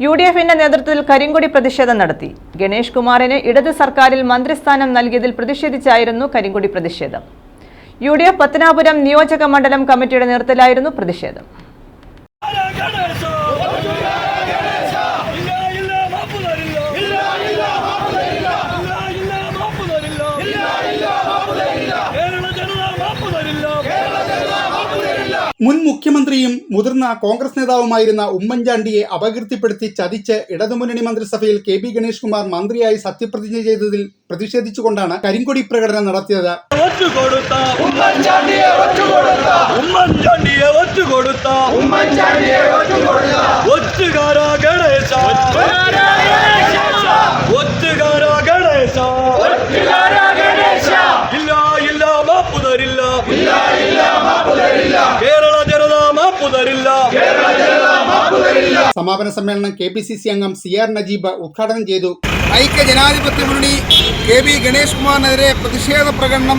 U D എഫിന്റെ നേതൃത്വത്തിൽ കരിങ്കൊടി പ്രതിഷേധം നടത്തി. ഗണേഷ് കുമാറിന് ഇടത് സർക്കാരിൽ മന്ത്രിസ്ഥാനം നൽകിയതിൽ പ്രതിഷേധിച്ചായിരുന്നു കരിങ്കൊടി പ്രതിഷേധം. യു ഡി എഫ് പത്തനാപുരം നിയോജക മണ്ഡലം കമ്മിറ്റിയുടെ നേതൃത്വത്തിലായിരുന്നു പ്രതിഷേധം. മുൻ മുഖ്യമന്ത്രിയും മുതിർന്ന കോൺഗ്രസ് നേതാവുമായിരുന്ന ഉമ്മൻചാണ്ടിയെ അപകീർത്തിപ്പെടുത്തി ചതിച്ച് ഇടതുമുന്നണി മന്ത്രിസഭയിൽ കെ പി ഗണേഷ് കുമാർ മന്ത്രിയായി സത്യപ്രതിജ്ഞ ചെയ്തതിൽ പ്രതിഷേധിച്ചുകൊണ്ടാണ് കരിങ്കൊടി പ്രകടനം നടത്തിയത്. ഉമ്മൻചാണ്ടിയെ സമാപന സമ്മേളനം കെ പി സി സി അംഗം സി ആർ നജീബ് ഉദ്ഘാടനം ചെയ്തു. ഐക്യ ജനാധിപത്യ മുന്നണി കെ വി ഗണേഷ് കുമാറിനെതിരെ പ്രതിഷേധ പ്രകടനം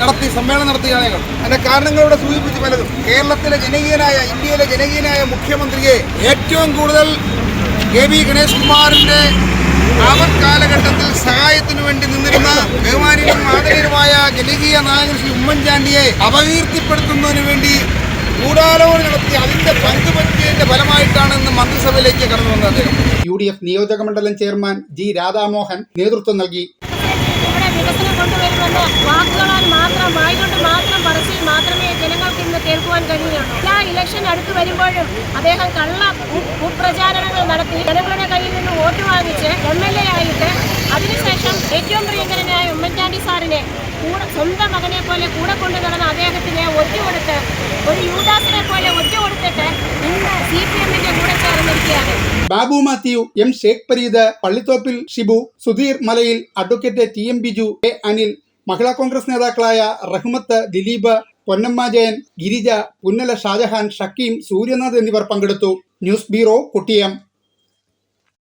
നടത്തി സമ്മേളനം നടത്തുകയാണ് അതിന്റെ കാരണങ്ങളോട് സൂചിപ്പിച്ച് പലതും. കേരളത്തിലെ ജനകീയനായ ഇന്ത്യയിലെ ജനകീയനായ മുഖ്യമന്ത്രിയെ ഏറ്റവും കൂടുതൽ കെ വി ഗണേഷ് കുമാറിന്റെ അവർ കാലഘട്ടത്തിൽ സഹായത്തിനു വേണ്ടി നിന്നിരുന്ന ബഹുമാനിയും ആദരണീയനുമായ ജനകീയ നായകൻ ശ്രീ ഉമ്മൻചാണ്ടിയെ അപകീർത്തിപ്പെടുത്തുന്നതിന് വേണ്ടി ഗൂഢാലോചന നടത്തി അതിന്റെ പങ്ക് പറ്റിയതിന്റെ ഫലമായിട്ടാണ് ഇന്ന് മന്ത്രിസഭയിലേക്ക് കടന്നു വന്ന അദ്ദേഹം. യു ഡി എഫ് നിയോജക മണ്ഡലം ചെയർമാൻ ജി രാധാമോഹൻ നേതൃത്വം നൽകി. ഇവിടെ വികസനം കൊണ്ടുവരുമെന്ന് വാക്കുകളാൽ മാത്രം വായിക്കൊണ്ട് മാത്രം പറച്ചിൽ മാത്രമേ ജനങ്ങൾക്ക് ഇന്ന് കേൾക്കുവാൻ കഴിയുകയുള്ളൂ. എല്ലാ ഇലക്ഷൻ അടുത്ത് വരുമ്പോഴും അദ്ദേഹം കള്ള കുപ്രചാരണങ്ങൾ നടത്തി ജനങ്ങളുടെ കയ്യിൽ നിന്ന് വോട്ട് വാങ്ങിച്ച് എം എൽ എ ആയിട്ട് അതിനുശേഷം ഏറ്റവും പ്രിയങ്കരനായ ഉമ്മൻചാണ്ടി സാറിനെ കൂടെ സ്വന്തം മകനെ പോലെ കൂടെ കൊണ്ടു നടന്ന അദ്ദേഹത്തിനെ ഒറ്റ കൊടുത്ത് ഒരു യൂദാസിനെ പോലെ ഒറ്റ കൊടുത്തിട്ട് ഇന്ന് സി പി എമ്മിന്റെ കൂടെ ചേർന്നിരിക്കുകയാണ് Babu Mathew M Sheikh Pareed Pallithoppil Shibu Sudheer Malayil advocate T M Biju A Anil Mahila Congress നേതാക്കളായ റഹ്മത്ത് ദിലീപ് പൊന്നമ്മ ജയൻ ഗിരിജ പുന്നല ഷാജഹാൻ ഷക്കീം സൂര്യനാഥ് എന്നിവർ പങ്കെടുത്തു. News bureau Kuttiyam.